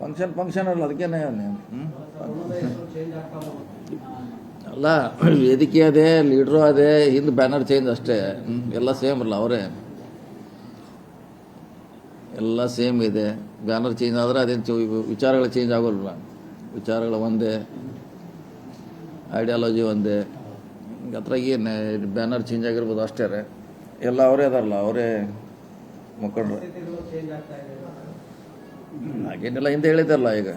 Function function ಅಲ್ಲ ಆಗ್ತಾ ಅಲ್ಲ, ವೇದಿಕೆ ಅದೇ ಲೀಡ್ರು ಅದೇ, ಹಿಂದೆ ಬ್ಯಾನರ್ ಚೇಂಜ್ ಅಷ್ಟೇ. ಎಲ್ಲ ಸೇಮ್ ಅಲ್ಲ, ಅವರೇ. ಎಲ್ಲ ಸೇಮ್ ಇದೆ. ಬ್ಯಾನರ್ ಚೇಂಜ್ ಆದರೆ ಅದೇನು ವಿಚಾರಗಳು ಚೇಂಜ್ ಆಗೋಲ್ಲ ವಿಚಾರಗಳು ಒಂದೇ. ಐಡಿಯಾಲಜಿ ಒಂದೇ. ಹತ್ರ ಏನು ಬ್ಯಾನರ್ ಚೇಂಜ್ ಆಗಿರ್ಬೋದು ಅಷ್ಟೇ ಎಲ್ಲ ಅವರೇ ಅದಾರಲ್ಲ, ಅವರೇ ಮುಖಂಡರು ಸ್ಥಿತಿಗಳು ಚೇಂಜ್ ಆಗ್ತಾ ಇದೆ ಹಾಗೇನಿಲ್ಲ, ಹಿಂದೆ ಹೇಳಿದ್ದಲ್ಲ ಈಗ.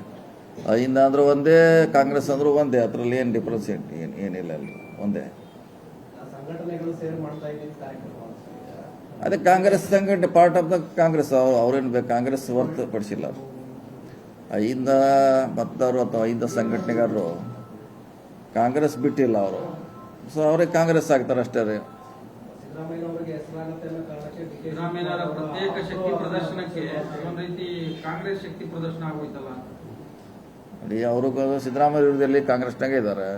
ಹಿಂದೆ ಅಂದ್ರೆ ಒಂದೇ, ಕಾಂಗ್ರೆಸ್ ಅಂದ್ರೂ ಒಂದೇ, ಅದರಲ್ಲಿ ಏನು ಡಿಫ್ರೆನ್ಸ್ ಏನು ಏನು, ಏನಿಲ್ಲ ಅಲ್ಲಿ, ಒಂದೇ. ಅದೇ ಕಾಂಗ್ರೆಸ್ ಸಂಘಟನೆ ಪಾರ್ಟ್ ಆಫ್ ದ ಕಾಂಗ್ರೆಸ್, ಅವ್ರು, ಅವ್ರೇನು ಬೇಕು, ಕಾಂಗ್ರೆಸ್ ಹೊರತುಪಡಿಸಿಲ್ಲ ಅವರು ಐದ ಮತದಾರರು ಅಥವಾ ಐದ ಸಂಘಟನೆಗಾರರು, ಕಾಂಗ್ರೆಸ್ ಬಿಟ್ಟಿಲ್ಲ ಅವರು. ಸೊ ಅವರೇ ಕಾಂಗ್ರೆಸ್ ಆಗ್ತಾರೆ ಅಷ್ಟೇ ರೀ ಸಿದ್ದರಾಮಯ್ಯನವರ ಪ್ರತ್ಯೇಕ ಶಕ್ತಿ ಪ್ರದರ್ಶನಕ್ಕೆ ಒಂದ್ ರೀತಿ ಕಾಂಗ್ರೆಸ್ ಶಕ್ತಿ ಪ್ರದರ್ಶನ ಆಗೋಯ್ತಲ್ಲ? ನೋಡಿ ಅವರು ಸಿದ್ದರಾಮಯ್ಯ ವಿರುದ್ಧದಲ್ಲಿ ಕಾಂಗ್ರೆಸ್ನಾಗೆ ಇದ್ದಾರೆ.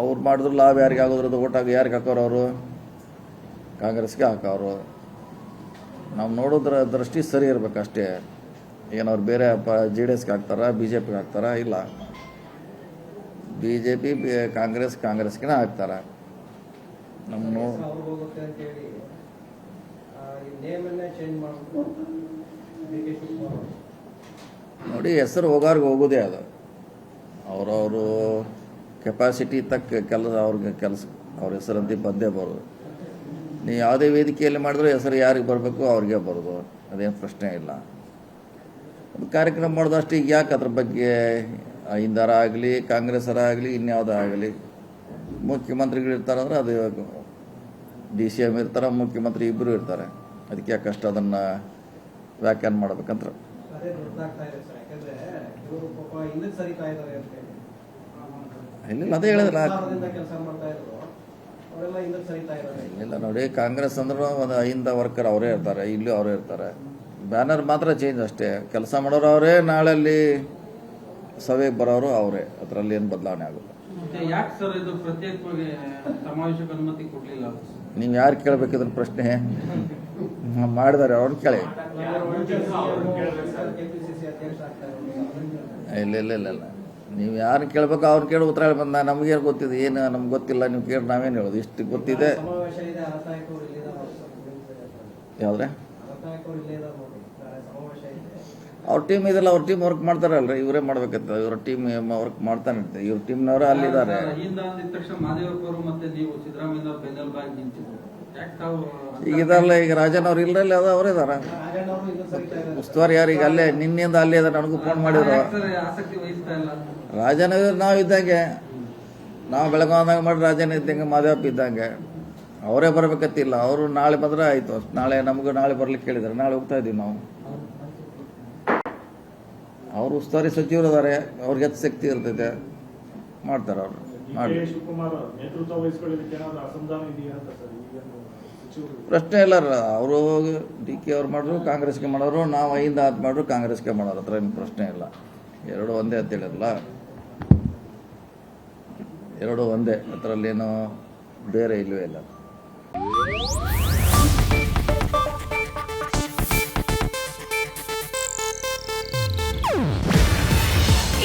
ಅವ್ರು ಮಾಡಿದ್ರು ಲಾಭ ಯಾರಿಗೆ ಆಗೋದ್ರದ್ದು ಓಟ್ ಆಗಿ ಯಾರಿಗೆ ಹಾಕೋರು ಅವರು? ಕಾಂಗ್ರೆಸ್ಗೆ ಹಾಕೋರು. ನಾವು ನೋಡೋದ್ರ ದೃಷ್ಟಿ ಸರಿ ಇರ್ಬೇಕು ಅಷ್ಟೇ. ಏನವ್ರು ಅವ್ರು ಬೇರೆ ಪ ಜೆ ಡಿ ಎಸ್ಗೆ ಹಾಕ್ತಾರ ಬಿ ಜೆ ಪಿಗೆ ಹಾಕ್ತಾರ ಇಲ್ಲ. ಬಿ ಜೆ ಪಿ ಕಾಂಗ್ರೆಸ್ ಕಾಂಗ್ರೆಸ್ಗೆ ಹಾಕ್ತಾರೆ. ನಮ್ಮ ನೋ ನೋಡಿ ಹೆಸರು ಹೋಗೋರ್ಗೆ ಹೋಗೋದೇ ಅದು. ಅವರವರು ಕೆಪಾಸಿಟಿ ತಕ್ಕ ಕೆಲಸ ಅವ್ರಿಗೆ ಕೆಲಸ ಅವ್ರ ಹೆಸರಂತೆ ಬಂದೇ ಬರೋದು. ನೀವು ಯಾವುದೇ ವೇದಿಕೆಯಲ್ಲಿ ಮಾಡಿದ್ರು ಹೆಸರು ಯಾರಿಗೆ ಬರಬೇಕು ಅವ್ರಿಗೆ ಬರೋದು. ಅದೇನು ಪ್ರಶ್ನೆ ಇಲ್ಲ. ಒಂದು ಕಾರ್ಯಕ್ರಮ ಮಾಡಿದಷ್ಟು ಈಗ ಯಾಕೆ ಅದ್ರ ಬಗ್ಗೆ ಹಿಂದಾರ ಆಗಲಿ ಕಾಂಗ್ರೆಸ್ಸರ ಆಗಲಿ ಇನ್ಯಾವುದೋ ಆಗಲಿ? ಮುಖ್ಯಮಂತ್ರಿಗಳು ಇರ್ತಾರಂದ್ರೆ ಅದು ಡಿ ಸಿ ಎಂ ಇರ್ತಾರೆ ಮುಖ್ಯಮಂತ್ರಿ ಇಬ್ಬರು ಇರ್ತಾರೆ. ಅದಕ್ಕೆ ಯಾಕೆ ಕಷ್ಟ ಅದನ್ನು ವ್ಯಾಖ್ಯಾನ ಮಾಡ್ಬೇಕಂತ. ಇಲ್ಲ ಅದೇ ಇದ್ದಾರೆ. ಇಲ್ಲ ನೋಡಿ ಕಾಂಗ್ರೆಸ್ ಅಂದ್ರೆ ಒಂದು ಐಂದ ವರ್ಕರ್ ಅವರೇ ಇರ್ತಾರೆ ಇಲ್ಲೂ ಅವರೇ ಇರ್ತಾರೆ. ಬ್ಯಾನರ್ ಮಾತ್ರ ಚೇಂಜ್ ಅಷ್ಟೇ. ಕೆಲಸ ಮಾಡೋರು ಅವರೇ ನಾಳೆ ಅಲ್ಲಿ ಸಭೆಗೆ ಬರೋರು ಅವರೇ. ಅದರಲ್ಲಿ ಏನು ಬದಲಾವಣೆ ಆಗುತ್ತೆ? ಯಾಕೆ ಸರ್ ಇದು ಪ್ರತ್ಯೇಕವಾಗಿ ಸಮಾವೇಶಕ್ಕೆ ಅನುಮತಿ ಕೊಡ್ಲಿಲ್ಲ? ನೀವು ಯಾರು ಕೇಳಬೇಕಿದ್ರ ಪ್ರಶ್ನೆ? ಮಾಡಿದಾರೆ ಅವ್ರನ್ನ ಕೇಳಿ. ಇಲ್ಲ ಇಲ್ಲ ಇಲ್ಲ ಇಲ್ಲ. ನೀವು ಯಾರು ಕೇಳ್ಬೇಕು ಅವ್ರು ಕೇಳಿ ಉತ್ತರ ಹೇಳಿ ಬಂದ ನಮಗೇನು ಗೊತ್ತಿದೆ? ಏನು ನಮ್ಗೆ ಗೊತ್ತಿಲ್ಲ ನೀವು ಕೇಳಿ ನಾವೇನು ಹೇಳೋದು? ಇಷ್ಟು ಗೊತ್ತಿದೆ. ಯಾವುದ್ರೆ ಅರಸಾಯಕ ಅವರು ಇಲ್ಲೇ ಇದ್ದಾರೆ ನೋಡಿ ನಾಳೆ ಸಮಾವೇಶ ಇದೆ ಅವ್ರ ಟೀಮ್ ಇದೆಲ್ಲ ಅವ್ರ ಟೀಮ್ ವರ್ಕ್ ಮಾಡ್ತಾರಲ್ರಿ ಇವರೇ ಮಾಡ್ಬೇಕಂತ ಇವ್ರ ಟೀಮ್ ವರ್ಕ್ ಮಾಡ್ತಾನೆ ಇವ್ರ ಟೀಮ್ನವರೇ ಅಲ್ಲಿದ್ದಾರೆ ಈಗ ಇದಲ್ಲ ಈಗ ರಾಜನ್ ಅವ್ರು ಇಲ್ಲರಲ್ಲಿ ಅದ ಅವರೇ ಇದಾರ. ಉಸ್ತುವಾರಿ ಯಾರು ಈಗ ಅಲ್ಲೇ ನಿನ್ನೆಯಿಂದ ಅಲ್ಲೇ ಅದ ನನಗೂ ಫೋನ್ ಮಾಡಿದ್ರು. ರಾಜನ ನಾವು ಇದ್ದಂಗೆ. ನಾವು ಬೆಳಗಾವ್ದಾಗ ಮಾಡಿ ರಾಜನ ಇದ್ದಂಗೆ ಮಾದೇವಪ್ಪ ಇದ್ದಂಗೆ. ಅವರೇ ಬರ್ಬೇಕತ್ತಿಲ್ಲ ಅವರು ನಾಳೆ ಬಂದ್ರೆ ಆಯ್ತು. ನಾಳೆ ನಮಗೂ ನಾಳೆ ಬರ್ಲಿಕ್ಕೆ ಕೇಳಿದ್ದಾರೆ ನಾಳೆ ಹೋಗ್ತಾ ಇದೀವಿ ನಾವು. ಅವರು ಉಸ್ತುವಾರಿ ಸಚಿವರು ಅದಾರೆ ಅವ್ರಿಗೆ ಹೆಚ್ಚು ಶಕ್ತಿ ಇರ್ತೈತೆ. ಮಾಡ್ತಾರೆ ಅವರು ಮಾಡಿ. ಪ್ರಶ್ನೆ ಇಲ್ಲ ಅವರು ಡಿ ಕೆ ಅವ್ರು ಮಾಡಿದ್ರು ಕಾಂಗ್ರೆಸ್ಗೆ ಮಾಡೋರು ನಾವು ಐದು ಆತ್ ಮಾಡಿದ್ರು ಕಾಂಗ್ರೆಸ್ಗೆ ಮಾಡೋರು ಹತ್ರ ಏನು ಪ್ರಶ್ನೆ ಇಲ್ಲ. ಎರಡು ಒಂದೇ ಅಂತ ಹೇಳಿರಲ್ಲ ಎರಡು ಒಂದೇ ಅದರಲ್ಲೇನು ಬೇರೆ ಇಲ್ಲವೇ ಇಲ್ಲ.